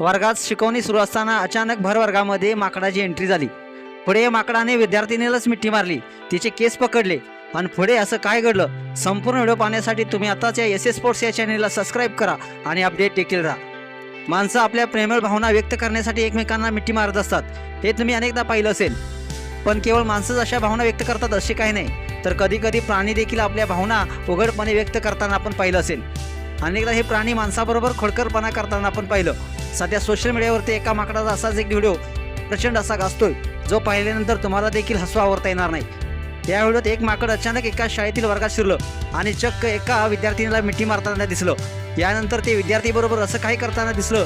वर्गात शिकवणी सुरू असताना अचानक भर वर्गामध्ये माकडाची एंट्री झाली. पुढे माकडाने विद्यार्थिनीलाच मिठी मारली. तिचे केस पकडले. आणि पुढे असं काय घडलं? संपूर्ण व्हिडिओ पाहण्यासाठी तुम्ही आताच या एस एस स्पोर्ट्स या चॅनेलला सबस्क्राईब करा आणि अपडेट देखील राहा. माणसं आपल्या प्रेमळ भावना व्यक्त करण्यासाठी एकमेकांना मिठी मारत असतात. हे तुम्ही अनेकदा पाहिलं असेल. पण केवळ माणसंच अशा भावना व्यक्त करतात असे काही नाही. तर कधीकधी प्राणी देखील आपल्या भावना उघडपणे व्यक्त करताना आपण पाहिलं असेल. अनेकदा हे प्राणी माणसाबरोबर खोडकरपणा करताना आपण पाहिलं. सध्या सोशल मीडियावरती एका माकडाचा असाच एक व्हिडिओ प्रचंड असा गाजतोय. जो पाहिल्यानंतर तुम्हाला देखील हसू आवरता येणार नाही. या व्हिडिओत एक माकड अचानक एका शाळेतील वर्गात शिरलं आणि चक्क एका विद्यार्थिनीला मिठी मारताना दिसलं. यानंतर ते विद्यार्थीबरोबर असं काही करताना दिसलं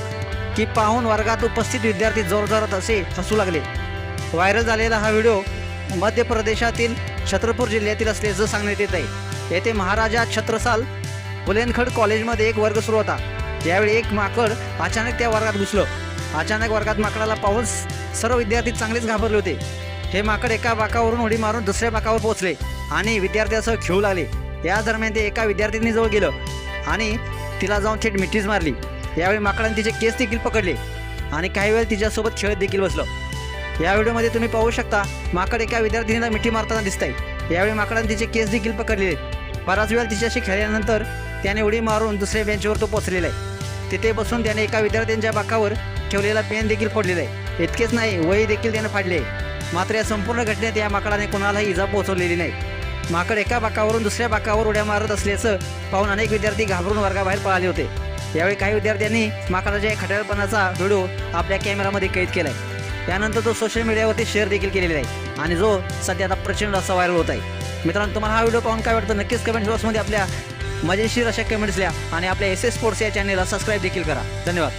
की पाहून वर्गात उपस्थित विद्यार्थी जोरजोरात असे हसू लागले. व्हायरल झालेला हा व्हिडिओ मध्य प्रदेशातील छत्रपूर जिल्ह्यातील असल्याचं सांगण्यात येत आहे. येथे महाराजा छत्रसाल बुलेनखड कॉलेजमध्ये एक वर्ग सुरू होता. यावेळी एक माकड अचानक त्या वर्गात घुसलं. अचानक वर्गात माकडाला पाहून सर्व विद्यार्थी चांगलेच घाबरले होते. हे माकड एका बाकावरून उडी मारून दुसऱ्या बाकावर पोहोचले आणि विद्यार्थ्यासह खेळू लागले. या दरम्यान ते एका विद्यार्थिनीजवळ गेलं आणि तिला जाऊन थेट मिठीच मारली. यावेळी माकडाने तिचे केस देखील पकडले आणि काही वेळ तिच्यासोबत खेळत देखील बसलं. या व्हिडिओमध्ये तुम्ही पाहू शकता माकड एका विद्यार्थिनीला मिठी मारताना दिसत आहे यावेळी माकडाने तिचे केस देखील पकडलेले. बराच वेळ तिच्याशी खेळल्यानंतर त्याने उडी मारून दुसऱ्या बेंचवर तो पोचलेला आहे. तिथे बसून त्याने एका विद्यार्थ्यांच्या बाकावर ठेवलेला पेन देखील फोडलेला आहे. इतकेच नाही वही देखील त्याने फाडले आहे. मात्र या संपूर्ण घटनेत या माकडाने कोणालाही इजा पोहोचवलेली नाही. माकड एका बाकावरून दुसऱ्या बाकावर उड्या मारत असल्याचं पाहून अनेक विद्यार्थी घाबरून वर्गाबाहेर पळाले होते. यावेळी काही विद्यार्थ्यांनी माकडाच्या या खट्याळपणाचा व्हिडिओ आपल्या कॅमेरामध्ये कैद केलाय. त्यानंतर तो सोशल मीडियावरती शेअर देखील केलेला आहे आणि जो सध्या आता प्रचंड असा व्हायरल होत आहे. मित्रांनो तुम्हाला हा व्हिडिओ पाहून काय वाटतं? नक्कीच कमेंट बॉक्समध्ये आपल्या मजेशीर अशा कमेंट्स लिहा आणि आपल्या एस एस स्पोर्ट्स या चॅनेलला सबस्क्राईब देखील करा. धन्यवाद.